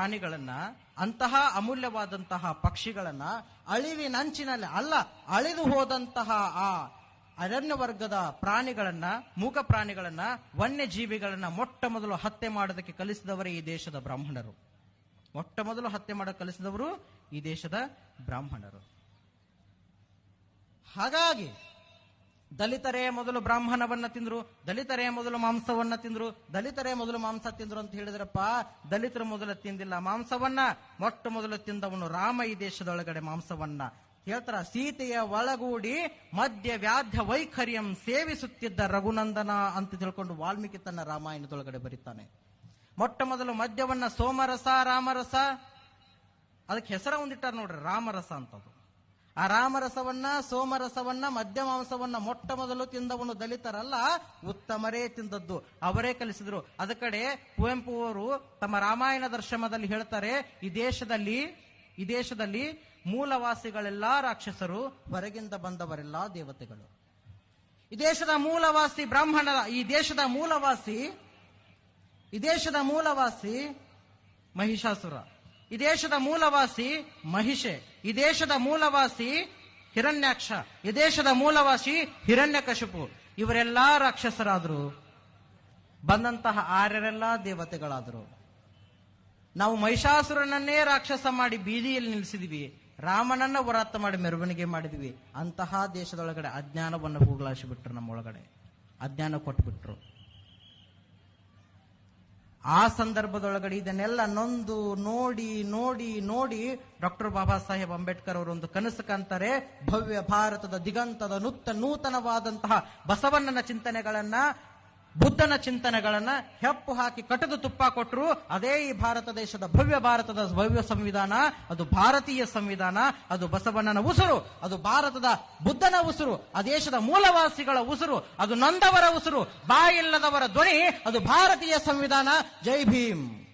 ಪ್ರಾಣಿಗಳನ್ನ, ಅಂತಹ ಅಮೂಲ್ಯವಾದಂತಹ ಪಕ್ಷಿಗಳನ್ನ ಅಳಿವಿನಂಚಿನಲ್ಲಿ, ಅಲ್ಲ, ಅಳಿದು ಹೋದಂತಹ ಆ ಅರಣ್ಯ ವರ್ಗದ ಪ್ರಾಣಿಗಳನ್ನ ಮೂಕ ಪ್ರಾಣಿಗಳನ್ನ, ವನ್ಯಜೀವಿಗಳನ್ನ ಮೊಟ್ಟ ಮೊದಲು ಹತ್ಯೆ ಮಾಡೋದಕ್ಕೆ ಕಲಿಸಿದವರೇ ಈ ದೇಶದ ಬ್ರಾಹ್ಮಣರು. ಮೊಟ್ಟ ಮೊದಲು ಹತ್ಯೆ ಮಾಡಕ್ಕೆ ಕಲಿಸಿದವರು ಈ ದೇಶದ ಬ್ರಾಹ್ಮಣರು. ಹಾಗಾಗಿ ದಲಿತರೇ ಮೊದಲು ಬ್ರಾಹ್ಮಣವನ್ನ ತಿಂದ್ರು, ದಲಿತರೇ ಮೊದಲು ಮಾಂಸವನ್ನ ತಿಂದ್ರು, ದಲಿತರೇ ಮೊದಲು ಮಾಂಸ ತಿಂದ್ರು ಅಂತ ಹೇಳಿದ್ರಪ್ಪ, ದಲಿತರು ಮೊದಲು ತಿಂದಿಲ್ಲ ಮಾಂಸವನ್ನ, ಮೊಟ್ಟ ಮೊದಲು ತಿಂದವನು ರಾಮ ಈ ದೇಶದೊಳಗಡೆ ಮಾಂಸವನ್ನ. ಹೇಳ್ತಾರ ಸೀತೆಯ ಒಳಗೂಡಿ ಮಧ್ಯ ವ್ಯಾಧ್ಯ ವೈಖರ್ಯಂ ಸೇವಿಸುತ್ತಿದ್ದ ರಘುನಂದನ ಅಂತ ತಿಳ್ಕೊಂಡು ವಾಲ್ಮೀಕಿ ತನ್ನ ರಾಮಾಯಣದೊಳಗಡೆ ಬರೀತಾನೆ. ಮೊಟ್ಟ ಮೊದಲು ಮದ್ಯವನ್ನ ಸೋಮರಸ, ರಾಮರಸ, ಅದಕ್ಕೆ ಹೆಸರ ಒಂದಿಟ್ಟಾರ ನೋಡ್ರಿ, ರಾಮರಸ ಅಂತದು. ಆ ರಾಮರಸವನ್ನ ಸೋಮರಸವನ್ನ ಮಧ್ಯ ಮಾಂಸವನ್ನ ಮೊಟ್ಟ ಮೊದಲು ತಿಂದವನು ದಲಿತರಲ್ಲ, ಉತ್ತಮರೇ ತಿಂದದ್ದು. ಅವರೇ ಕಲಿಸಿದ್ರು. ಅದ ಕಡೆ ಕುವೆಂಪು ಅವರು ತಮ್ಮ ರಾಮಾಯಣ ದರ್ಶನದಲ್ಲಿ ಹೇಳ್ತಾರೆ, ಈ ದೇಶದಲ್ಲಿ ಈ ದೇಶದಲ್ಲಿ ಮೂಲವಾಸಿಗಳೆಲ್ಲ ರಾಕ್ಷಸರು, ಹೊರಗಿಂದ ಬಂದವರೆಲ್ಲ ದೇವತೆಗಳು. ಈ ದೇಶದ ಮೂಲವಾಸಿ ಬ್ರಾಹ್ಮಣ ಈ ದೇಶದ ಮೂಲವಾಸಿ, ಈ ದೇಶದ ಮೂಲವಾಸಿ ಮಹಿಷಾಸುರ. ಈ ದೇಶದ ಮೂಲವಾಸಿ ಮಹಿಷೆ, ಈ ದೇಶದ ಮೂಲವಾಸಿ ಹಿರಣ್ಯಾಕ್ಷ, ಈ ದೇಶದ ಮೂಲವಾಸಿ ಹಿರಣ್ಯಕಶಿಪು. ಇವರೆಲ್ಲಾ ರಾಕ್ಷಸರಾದ್ರು. ಬಂದಂತಹ ಆರ್ಯರೆಲ್ಲ ದೇವತೆಗಳಾದರು. ನಾವು ಮಹಿಷಾಸುರನನ್ನೇ ರಾಕ್ಷಸ ಮಾಡಿ ಬೀದಿಯಲ್ಲಿ ನಿಲ್ಲಿಸಿದ್ವಿ. ರಾಮನನ್ನ ವರಾತ್ತ ಮಾಡಿ ಮೆರವಣಿಗೆ ಮಾಡಿದ್ವಿ. ಅಂತಹ ದೇಶದೊಳಗಡೆ ಅಜ್ಞಾನವನ್ನು ಹೋಗಲಾಡಿಸಿಬಿಟ್ರು ನಮ್ಮೊಳಗಡೆ. ಅಜ್ಞಾನ ಕೊಟ್ಬಿಟ್ರು. ಆ ಸಂದರ್ಭದೊಳಗಡೆ ಇದನ್ನೆಲ್ಲ ನೊಂದು ನೋಡಿ ನೋಡಿ ನೋಡಿ ಡಾಕ್ಟರ್ ಬಾಬಾ ಸಾಹೇಬ್ ಅಂಬೇಡ್ಕರ್ ಅವರು ಒಂದು ಕನಸು ಕಾಣ್ತಾರೆ. ಭವ್ಯ ಭಾರತದ ದಿಗಂತದ ನುತ್ತ ನೂತನವಾದಂತಹ ಬಸವಣ್ಣನ ಚಿಂತನೆಗಳನ್ನ ಬುದ್ಧನ ಚಿಂತನೆಗಳನ್ನ ಹೆಪ್ಪು ಹಾಕಿ ಕಟದು ತುಪ್ಪ ಕೊಟ್ಟರು ಅದೇ ಈ ಭಾರತ ದೇಶದ ಭವ್ಯ ಭಾರತದ ಭವ್ಯ ಸಂವಿಧಾನ, ಅದು ಭಾರತೀಯ ಸಂವಿಧಾನ, ಅದು ಬಸವಣ್ಣನ ಉಸುರು, ಅದು ಭಾರತದ ಬುದ್ಧನ ಉಸುರು, ಆ ದೇಶದ ಮೂಲವಾಸಿಗಳ ಉಸುರು, ಅದು ನಂದವರ ಉಸುರು, ಬಾಯಿಲ್ಲದವರ ಧ್ವನಿ, ಅದು ಭಾರತೀಯ ಸಂವಿಧಾನ. ಜೈ ಭೀಮ್.